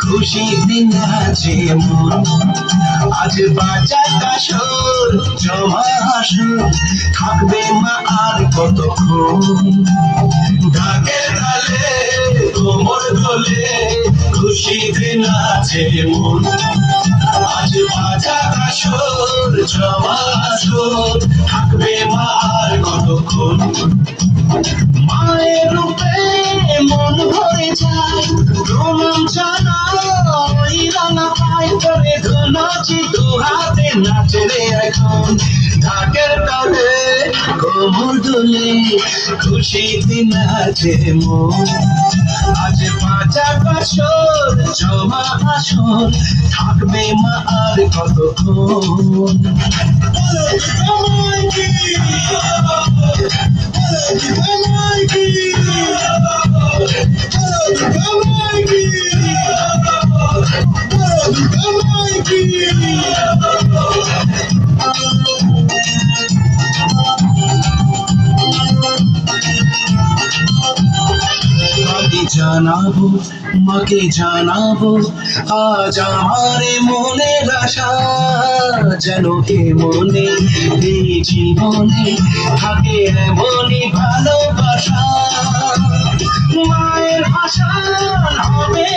খুশি দিন আছে মন। আজ বাজা কাশর, জমা আসর, থাকবে মা আর কতক্ষণ? ঢাকের তালে গোবর দলে খুশি দিন আছে মন। আজ বাজা কাশর জমা আসর থাকবে মা আর কতক্ষণ মায়ের রূপে মন ভরে যায় রোমাঞ্চনা ওই রাঙা পায় করে ধুনাচি দু হাতে নাচে রে এখন ঢাকের তালে কোমর দুলে খুশিতে নাচে মন আজ পাঁচা বছর জমা আসর থাকবে মা আর কতক্ষণ? আমি জানাব, মাকে জানাব, আজ আমার মনে আশা যেন কে মনে এই জীবনে থাকে এমনই ভালোবাসা। মায়ের ভাষা হবে